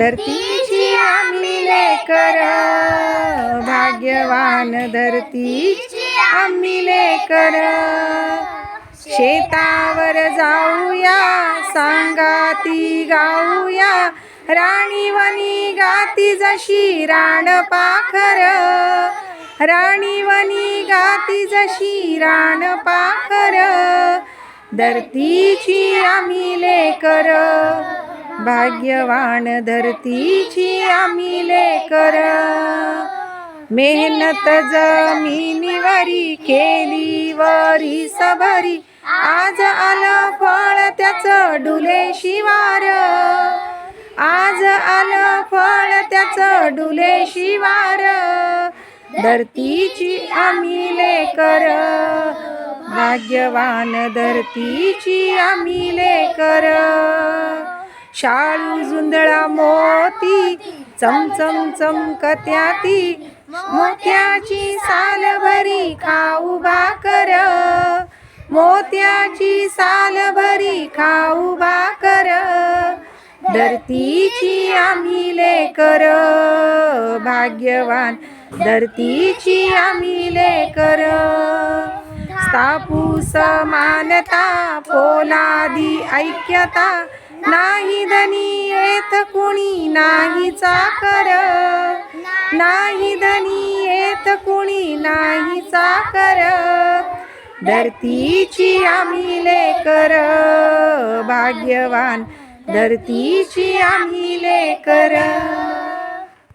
धरतीची आम्ही लेकर भाग्यवान धरतीची आम्ही लेकर. शेतावर जाऊया सांगाती गाऊया राणीवनी गाती जशी राण पाखर. राणीवनी गाती जशी राण पाखर. धरतीची आम्ही लेकर भाग्यवान धरतीची आम्ही लेकर. मेहनत जमिनीवरी केली वरी सबरी. आज आलं फळ त्याचं डुले शिवार. आज आलं फळ त्याचं डुले शिवार. धरतीची आम्ही लेकर. भाग्यवान धरतीची आम्ही लेकर. शाळू जुंदळा मोती चमचम चमकत्या ती मोत्याची साल भरी खाऊ भाकर. मोत्याची साल भरी खाऊ भाकर. धरतीची आम्ही लेकर भाग्यवान. धरतीची आम्ही लेकर. स्थापू समानता पोलादी ऐक्यता नाही धनी येत कुणी नाही चाकर. नाही धनी येत कुणी नाही चाकर. धरतीची आम्ही लेकर भाग्यवान. धरतीची आम्ही लेकर.